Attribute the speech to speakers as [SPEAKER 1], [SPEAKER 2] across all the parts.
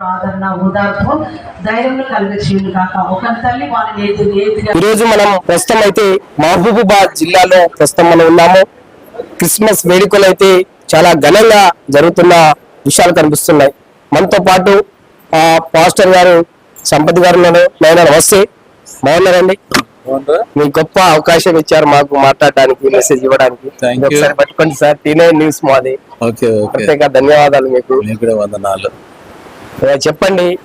[SPEAKER 1] ఆదరణ ఓదార్పు ధైర్యం కలిగించింది కాక ఒక తల్లి వాళ్ళని ఏది ఏదిగా
[SPEAKER 2] ఈరోజు మనం ప్రస్తుతం అయితే మహబూబాబాద్ జిల్లాలో ప్రస్తుతం మనం ఉన్నాము. క్రిస్మస్ వేడుకలు అయితే చాలా ఘనంగా జరుగుతున్న విషయాలు కనిపిస్తున్నాయి. మనతో పాటు ఆ పాస్టర్ గారు సంపత్ గారు నాయన నమస్తే బాగున్నారండి. మీ గొప్ప అవకాశం ఇచ్చారు మాకు మాట్లాడడానికి మెసేజ్ ఇవ్వడానికి. ఒకసారి పట్టుకోండి సార్. టీనే న్యూస్ మాది.
[SPEAKER 3] ఓకే ఓకే
[SPEAKER 2] ప్రత్యేక ధన్యవాదాలు మీకు.
[SPEAKER 3] వందనాలు.
[SPEAKER 2] చెప్పండి.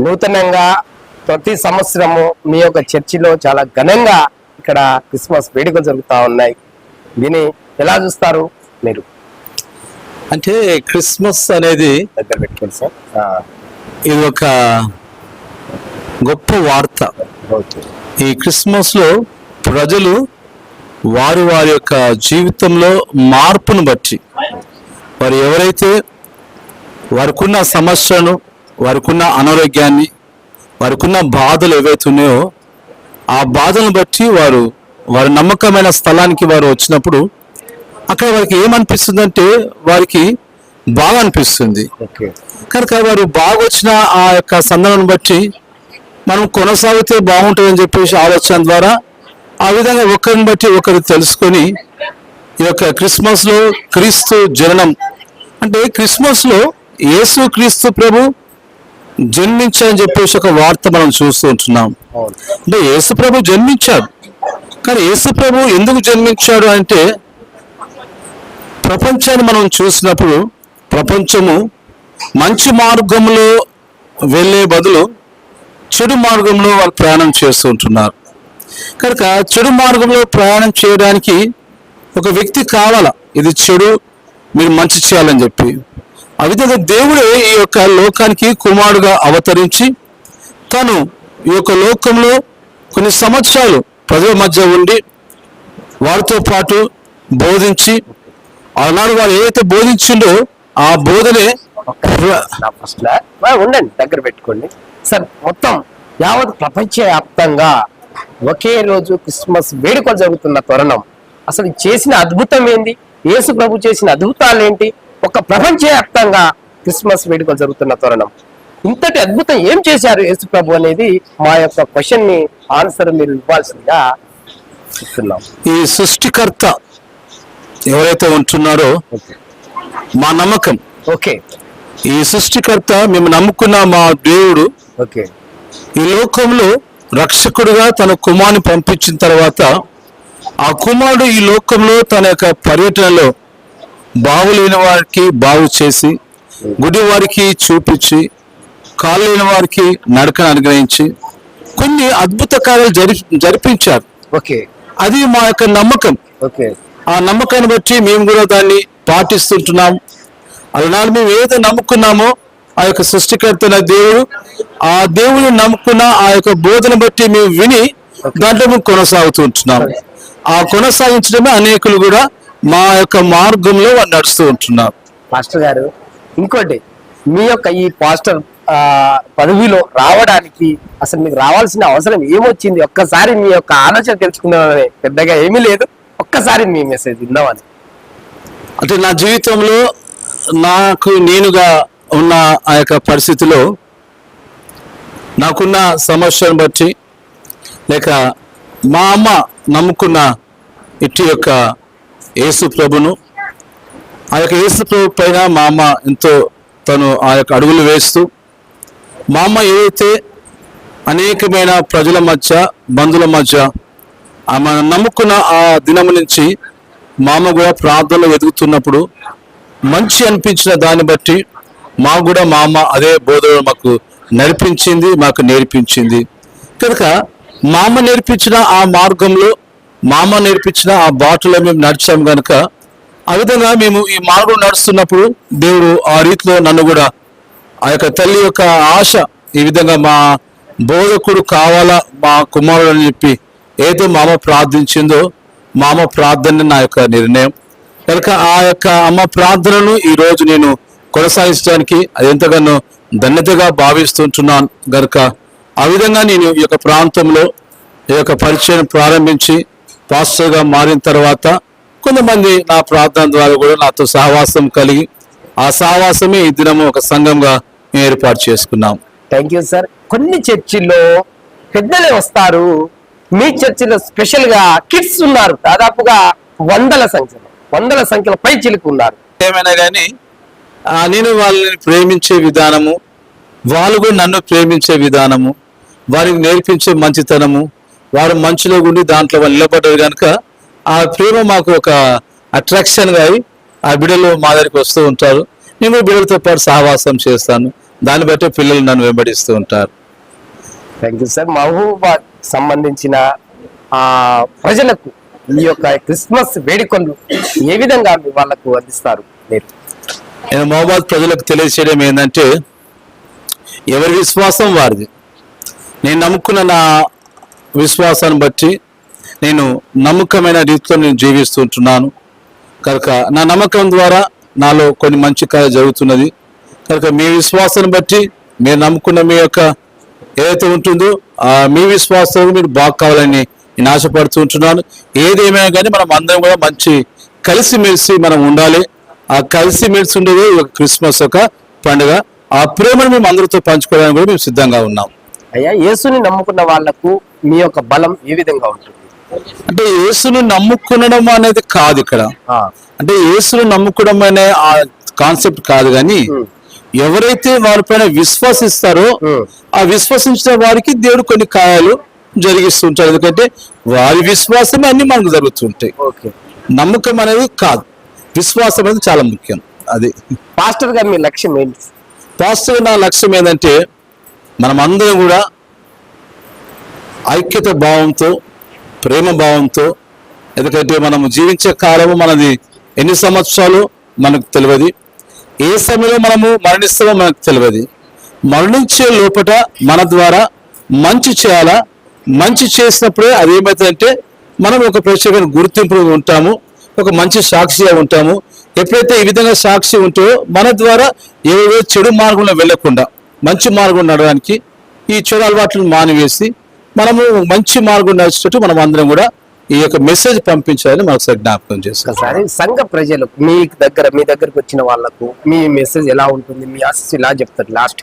[SPEAKER 2] నూతనంగా ప్రతి సంవత్సరము మీ యొక్క చర్చిలో చాలా ఘనంగా ఇక్కడ క్రిస్మస్ వేడుకలు జరుగుతా ఉన్నాయి. దీన్ని ఎలా చూస్తారు మీరు?
[SPEAKER 3] అంటే క్రిస్మస్ అనేది
[SPEAKER 2] దగ్గర పెట్టుకోండి సార్.
[SPEAKER 3] ఇది ఒక గొప్ప వార్త. ఈ క్రిస్మస్లో ప్రజలు వారి వారి యొక్క జీవితంలో మార్పును బట్టి వారు ఎవరైతే వారికున్న సమస్యను వారికున్న అనారోగ్యాన్ని వారికున్న బాధలు ఏవైతే ఉన్నాయో ఆ బాధలను బట్టి వారు వారి నమ్మకమైన స్థలానికి వారు వచ్చినప్పుడు అక్కడ వారికి ఏమనిపిస్తుందంటే వారికి బాగా అనిపిస్తుంది. కనుక వారు బాగా వచ్చిన ఆ యొక్క సందర్భం బట్టి మనం కొనసాగితే బాగుంటుందని చెప్పేసి ఆలోచన ద్వారా ఆ విధంగా ఒకరిని బట్టి ఒకరు తెలుసుకొని ఈ యొక్క క్రిస్మస్లో క్రీస్తు జననం అంటే క్రిస్మస్ లో యేసు క్రీస్తు ప్రభు జన్మించాలని చెప్పేసి ఒక వార్త మనం చూస్తూ ఉంటున్నాం. అంటే యేసు ప్రభు జన్మించాడు. కానీ యేసు ప్రభు ఎందుకు జన్మించాడు అంటే ప్రపంచాన్ని మనం చూసినప్పుడు ప్రపంచము మంచి మార్గంలో వెళ్ళే బదులు చెడు మార్గంలో వాళ్ళు ప్రయాణం చేస్తూ ఉంటున్నారు. కనుక చెడు మార్గంలో ప్రయాణం చేయడానికి ఒక వ్యక్తి కావాలా? ఇది చెడు మీరు మంచి చేయాలని చెప్పి. ఆ విధంగా దేవుడే ఈ యొక్క లోకానికి కుమారుడుగా అవతరించి తను ఈ యొక్క లోకంలో కొన్ని సంవత్సరాలు ప్రజల మధ్య ఉండి వారితో పాటు బోధించి ఆనాడు వారు ఏదైతే బోధించిండో ఆ బోధనే
[SPEAKER 2] ఫస్ట్ ఉండండి దగ్గర పెట్టుకోండి. సార్ మొత్తం యావత్ ప్రపంచవ్యాప్తంగా ఒకే రోజు క్రిస్మస్ వేడుకలు జరుగుతున్న తరుణం. అసలు చేసిన అద్భుతం ఏంది? యేసు ప్రభు చేసిన అద్భుతాలు ఏంటి ఒక ప్రపంచవ్యాప్తంగా క్రిస్మస్ వేడుకలు జరుగుతున్న తరుణం. ఇంతటి అద్భుతం ఏం చేశారు యేసు ప్రభు అనేది మా యొక్క క్వశ్చన్ని ఆన్సర్ మీరు ఇవ్వాల్సిందిగా చెప్తున్నాం.
[SPEAKER 3] ఈ సృష్టికర్త ఎవరైతే ఉంటున్నారో మా నమ్మకం.
[SPEAKER 2] ఓకే.
[SPEAKER 3] ఈ సృష్టికర్త మేము నమ్ముకున్న మా దేవుడు
[SPEAKER 2] ఓకే.
[SPEAKER 3] ఈ లోకంలో రక్షకుడుగా తన కుమారుని పంపించిన తర్వాత ఆ కుమారుడు ఈ లోకంలో తన యొక్క పర్యటనలో బాగులేని వారికి బాగు చేసి గుడి వారికి చూపించి కాళ్ళు లేని వారికి నడకను అనుగ్రహించి కొన్ని అద్భుత కార్యాలు జరి జరిపించారు.
[SPEAKER 2] ఓకే.
[SPEAKER 3] అది మా యొక్క నమ్మకం.
[SPEAKER 2] ఓకే.
[SPEAKER 3] ఆ నమ్మకాన్ని బట్టి మేము కూడా దాన్ని పాటిస్తుంటున్నాం. అలానాడు మేము ఏదైతే నమ్ముకున్నామో ఆ యొక్క సృష్టికర్తన దేవుడు ఆ దేవుని నమ్ముకున్న ఆ యొక్క బోధన బట్టి మేము విని దాంట్లో మేము కొనసాగుతూ ఉంటున్నాం. ఆ కొనసాగించడమే అనేకులు కూడా మా యొక్క మార్గంలో వారు నడుస్తూ ఉంటున్నారు.
[SPEAKER 2] పాస్టర్ గారు ఇంకోటి మీ యొక్క ఈ పాస్టర్ పదవిలో రావడానికి అసలు మీకు రావాల్సిన అవసరం ఏమొచ్చింది? ఒక్కసారి మీ యొక్క ఆలోచన తెలుసుకుందామని పెద్దగా ఏమీ లేదు. ఒక్కసారి మీ మెసేజ్ విందామని
[SPEAKER 3] అంటే నా జీవితంలో నాకు నేనుగా ఉన్న ఆ యొక్క పరిస్థితిలో నాకున్న సమస్యను బట్టి లేక మా అమ్మ నమ్ముకున్న ఇటు యొక్క యేసు ప్రభును. ఆ యొక్క యేసు ప్రభు పైన మా అమ్మ ఎంతో తను ఆ యొక్క అడుగులు వేస్తూ మా అమ్మ ఏదైతే అనేకమైన ప్రజల మధ్య బంధువుల మధ్య ఆమె నమ్ముకున్న ఆ దినము నుంచి మా అమ్మ కూడా ప్రార్థనలో ఎదుగుతున్నప్పుడు మంచి అనిపించిన దాన్ని బట్టి మాకు కూడా మా అమ్మ అదే బోధన మాకు నడిపించింది మాకు నేర్పించింది. కనుక మా అమ్మ నేర్పించిన ఆ మార్గంలో మా అమ్మ నేర్పించిన ఆ బాటలో మేము నడిచాం కనుక ఆ విధంగా మేము ఈ మార్గం నడుస్తున్నప్పుడు దేవుడు ఆ రీతిలో నన్ను కూడా ఆ యొక్క తల్లి యొక్క ఆశ ఈ విధంగా మా బోధకుడు కావాలా మా కుమారుడు అని చెప్పి ఏదో మా అమ్మ ప్రార్థించిందో మా అమ్మ ప్రార్థన నా యొక్క నిర్ణయం. కనుక ఆ యొక్క అమ్మ ప్రార్థనను ఈ రోజు నేను కొనసాగించడానికి అది ఎంతగానో ధన్యతగా భావిస్తుంటున్నాను. గనుక ఆ విధంగా నేను ఈ యొక్క ప్రాంతంలో ఈ యొక్క పరిచయం ప్రారంభించి పాస్టర్గా మారిన తర్వాత కొంతమంది నా ప్రార్థన ద్వారా కూడా నాతో సహవాసం కలిగి ఆ సహవాసమే ఈ దినము ఒక సంఘంగా ఏర్పాటు చేసుకున్నాం.
[SPEAKER 2] థ్యాంక్ యూ సార్ కొన్ని చర్చిల్లో పెద్దలే వస్తారు. మీ చర్చిలో స్పెషల్గా కిడ్స్ ఉన్నారు. దాదాపుగా వందల సంఖ్యలో వందల సంఖ్యలో పై చిలుకు ఉన్నారు.
[SPEAKER 3] ఏమైనా కానీ నేను వాళ్ళని ప్రేమించే విధానము వాళ్ళు కూడా నన్ను ప్రేమించే విధానము వారికి నేర్పించే మంచితనము వారు మంచిలో ఉండి దాంట్లో వాళ్ళు నిలబడ్డారు కనుక ఆ ప్రేమ మాకు ఒక అట్రాక్షన్గా అయి ఆ బిడ్డలు మా దగ్గరికి వస్తూ ఉంటారు. నేను బిడ్డలతో పాటు సహవాసం చేస్తాను. దాన్ని బట్టి పిల్లలు నన్ను వెంబడిస్తూ ఉంటారు.
[SPEAKER 2] థ్యాంక్ యూ సార్ మహబూబాద్ సంబంధించిన ఆ ప్రజలకు ఈ యొక్క క్రిస్మస్ వేడుకలు ఏ విధంగా వాళ్ళకు అందిస్తారు? మీరు.
[SPEAKER 3] నేను మహబాద్ ప్రజలకు తెలియచేయడం ఏంటంటే ఎవరి విశ్వాసం వారిది. నేను నమ్ముకున్న నా విశ్వాసాన్ని బట్టి నేను నమ్మకమైన రీతితో నేను జీవిస్తుంటున్నాను కనుక నా నమ్మకం ద్వారా నాలో కొన్ని మంచి కార్యం జరుగుతున్నది. కనుక మీ విశ్వాసాన్ని బట్టి మీరు నమ్ముకున్న మీ యొక్క ఏదైతే ఉంటుందో ఆ మీ విశ్వాసం మీరు బాగా కావాలని నేను ఆశపడుతూ ఉంటున్నాను. ఏదేమైనా కానీ మనం అందరం కూడా మంచి కలిసిమెలిసి మనం ఉండాలి. ఆ కలిసిమెలిసి ఉండేది ఒక క్రిస్మస్ యొక్క పండుగ. ఆ ప్రేమను మేము అందరితో పంచుకోవడానికి కూడా మేము సిద్ధంగా ఉన్నాం.
[SPEAKER 2] అయ్యా యేసుని నమ్ముకున్న వాళ్ళకు మీ యొక్క బలం ఏ విధంగా ఉంటుంది?
[SPEAKER 3] అంటే యేసును నమ్ముకునడం అనేది కాదు ఇక్కడ. అంటే యేసును నమ్ముకోవడం అనే ఆ కాన్సెప్ట్ కాదు కానీ ఎవరైతే వారిపైన విశ్వసిస్తారో ఆ విశ్వసించిన వారికి దేవుడు కొన్ని కార్యాలు జరిగిస్తుంటాడు ఎందుకంటే వారి విశ్వాసమే అన్ని మనకు జరుగుతుంటాయి. నమ్మకం అనేది కాదు. విశ్వాసం అనేది చాలా ముఖ్యం. అది.
[SPEAKER 2] పాస్టర్ గారు మీ లక్ష్యం ఏంటి?
[SPEAKER 3] పాస్టర్ నా లక్ష్యం ఏంటంటే మనం అందరం కూడా ఐక్యత భావంతో ప్రేమ భావంతో ఎందుకంటే మనము జీవించే కాలము మనది ఎన్ని సంవత్సరాలు మనకు తెలియదు. ఏ సమయంలో మనము మరణిస్తామో మనకు తెలియదు. మరణించే లోపట మన ద్వారా మంచి చేయాలా? మంచి చేసినప్పుడే అది ఏమవుతుందంటే మనం ఒక ప్రత్యేకమైన గుర్తింపు ఉంటాము ఒక మంచి సాక్షిగా ఉంటాము. ఎప్పుడైతే ఈ విధంగా సాక్షి ఉంటాయో మన ద్వారా ఏవేవో చెడు మార్గంలో వెళ్ళకుండా మంచి మార్గం నడవడానికి ఈ చెడు అలవాట్లను మానివేసి మనము మంచి మార్గం నడిచేటట్టు మనం అందరం కూడా ఈ యొక్క మెసేజ్ పంపించాలని మనకు జ్ఞాపకం చేస్తాం
[SPEAKER 2] సంఘ ప్రజలకు మీ దగ్గర మీ దగ్గరకు వచ్చిన వాళ్ళకు మీ మెసేజ్ ఎలా ఉంటుంది మీ ఆశీస్సు ఎలా చెప్తారు లాస్ట్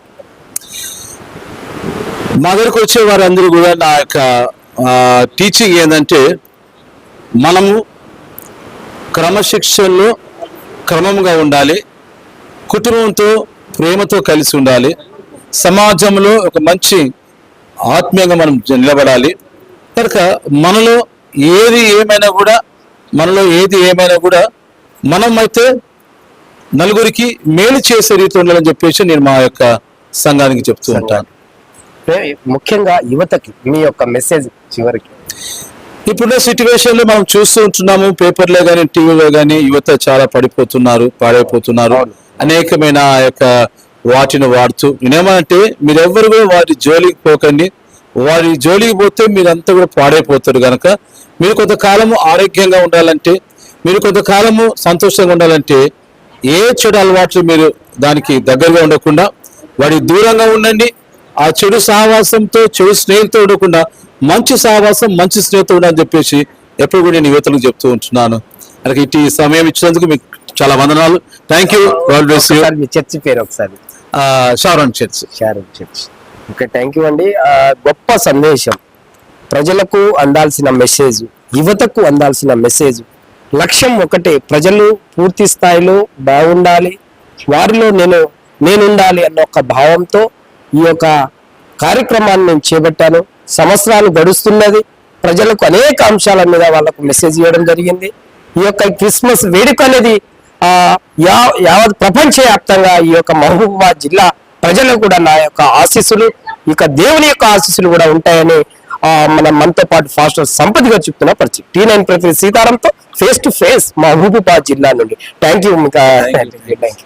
[SPEAKER 3] మా దగ్గరకు వచ్చే వారందరూ కూడా నా యొక్క టీచింగ్ ఏంటంటే మనము క్రమశిక్షణలో క్రమంగా ఉండాలి కుటుంబంతో ప్రేమతో కలిసి ఉండాలి సమాజంలో ఒక మంచి ఆత్మీయంగా మనం నిలబడాలి. కనుక మనలో ఏది ఏమైనా కూడా మనలో ఏది ఏమైనా కూడా మనమైతే నలుగురికి మేలు చేసే రీతిలో ఉండాలని చెప్పేసి నేను మా యొక్క సంఘానికి చెప్తూ ఉంటాను.
[SPEAKER 2] ముఖ్యంగా యువతకి మీ యొక్క మెసేజ్ చివరికి.
[SPEAKER 3] ఇప్పుడున్న సిచ్యువేషన్లో మనం చూస్తూ ఉంటున్నాము పేపర్లో కానీ టీవీలో కానీ యువత చాలా పడిపోతున్నారు పాడైపోతున్నారు. అనేకమైన ఆ యొక్క వాటిని వాడుతూ నేనేమంటే మీరెవ్వరు కూడా వాటి జోలికి పోకండి. వారి జోలికి పోతే మీరంతా కూడా పాడైపోతారు కనుక మీరు కొంతకాలము ఆరోగ్యంగా ఉండాలంటే మీరు కొంతకాలము సంతోషంగా ఉండాలంటే ఏ చెడు అలవాట్లు మీరు దానికి దగ్గరగా ఉండకుండా వాడి దూరంగా ఉండండి. ఆ చెడు సహవాసంతో చెడు స్నేహితుతో ఉండకుండా మంచి సహవాసం మంచి స్నేహితుడు ఉండాలని చెప్పేసి ఎప్పుడు కూడా నేను యువతలకు చెప్తూ ఉంటున్నాను. అలాగే ఇటు సమయం ఇచ్చినందుకు మీకు చాలా వందనాలు. థ్యాంక్ యూ
[SPEAKER 2] చర్చి పేరు ఒకసారి.
[SPEAKER 3] Sharon church
[SPEAKER 2] Sharon church okay thank you అండి. గొప్ప సందేశం. ప్రజలకు అందాల్సిన మెసేజ్ యువతకు అందాల్సిన మెసేజ్ లక్ష్యం ఒకటే ప్రజలు పూర్తి స్థాయిలో బాగుండాలి. వారిలో నేను నేనుండాలి అన్న ఒక భావంతో ఈ యొక్క కార్యక్రమాన్ని నేను చేపట్టాను. సంవత్సరాలు గడుస్తున్నది. ప్రజలకు అనేక అంశాల మీద వాళ్ళకు మెసేజ్ ఇవ్వడం జరిగింది. ఈ యొక్క క్రిస్మస్ వేడుక అనేది యావత్ ప్రపంచవ్యాప్తంగా ఈ యొక్క మహబూబాబాద్ జిల్లా ప్రజలకు కూడా నా యొక్క ఆశీస్సులు ఇక దేవుని యొక్క ఆశీస్సులు కూడా ఉంటాయని మన మనతో పాటు ఫాస్టర్ సంపతి గారు చెప్తున్న పరిచయం. టీ నైన్ ప్రతి సీతారాంతో ఫేస్ టు ఫేస్ మహబూబాబాద్ జిల్లా నుండి. థ్యాంక్ యూ మీకు థ్యాంక్ యూ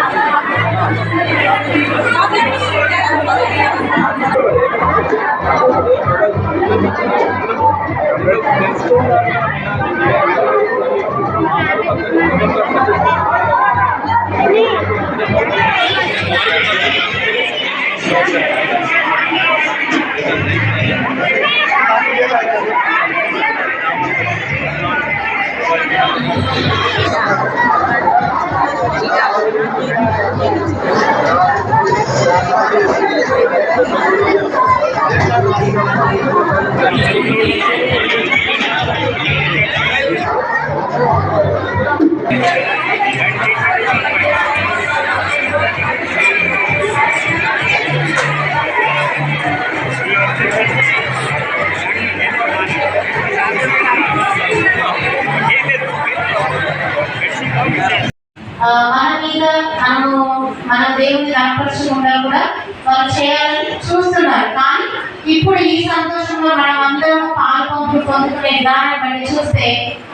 [SPEAKER 4] కనపరచకుండా కూడా వాళ్ళు చేయాలని చూస్తున్నారు. కానీ ఇప్పుడు ఈ సంతోషంలో మనం అందరం పాలు పంపులు పొందుకునే విధానం బట్టి చూస్తే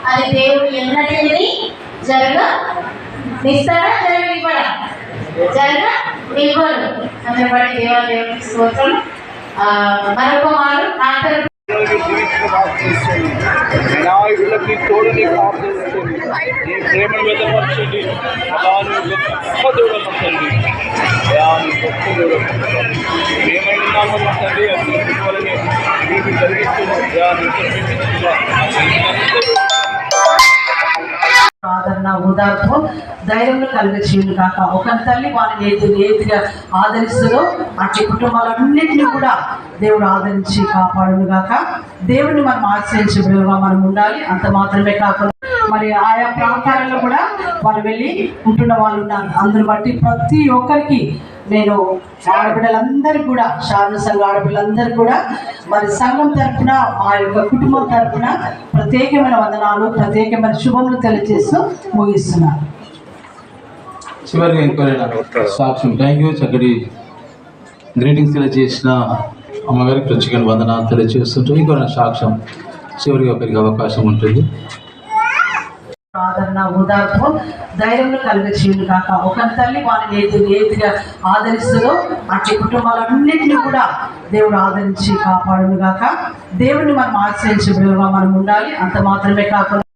[SPEAKER 4] అది దేవుడు ఎన్నటిని జరగ నిస్తారా జరగనివ్వడా? జరగ ఇవ్వరు అందరి బట్టి దేవాలయ స్తోత్రం. మరొక వారు నా నీ
[SPEAKER 5] వినాయకులకి తోడు నీ ప్రార్థిస్తుంది నీ ప్రేమను వెదపరచండి నువ్వు గొప్ప దూడపరచండి అలాని గొప్ప దూడపరచండి ప్రేమైన నామం తండ్రి అందువలనే మీకు జరిగిస్తున్న
[SPEAKER 1] నా ఓదార్పు ధైర్యంలో కలిగించింది కాక ఒక తల్లి వాళ్ళని ఏది ఏదిగా ఆదరిస్తుందో అట్టి కుటుంబాలన్నింటినీ కూడా దేవుడు ఆదరించి కాపాడును గాక. దేవుడిని మనం ఆశ్రయించే బిడ్డలుగా మనం ఉండాలి. అంత మాత్రమే కాకుండా మరి ఆయా ప్రాంతాలలో కూడా వాళ్ళు వెళ్ళి ఉంటున్న వాళ్ళు ఉన్నారు. అందుని బట్టి ప్రతి ఒక్కరికి నేను ఆడపిల్లలందరూ కూడా శారణ సంఘ ఆడపిల్లలందరూ కూడా మరి సంఘం తరఫున మా యొక్క కుటుంబం తరఫున ప్రత్యేకమైన వందనాలు ప్రత్యేకమైన శుభములు తెలియజేస్తూ ముగిస్తున్నాను.
[SPEAKER 6] చివరిగా ఇంకోరైనా సాక్ష్యం. థ్యాంక్ యూ చక్కటి గ్రీటింగ్స్ తెలియజేసిన అమ్మగారికి ప్రత్యేక వందనాలు తెలియజేస్తుంటే ఇంకో సాక్ష్యం చివరిగా ఒకరికి అవకాశం ఉంటుంది.
[SPEAKER 1] ఆదరణ ఓదార్పు ధైర్యంలో కలిగించింది కాక ఒక తల్లి వాళ్ళని ఏది ఏదిగా ఆదరిస్తుందో అట్టి కుటుంబాలన్నింటినీ కూడా దేవుడు ఆదరించి కాపాడును కాక దేవుడిని మనం ఆశ్రయించే విలువ మనం ఉండాలి. అంత మాత్రమే కాకుండా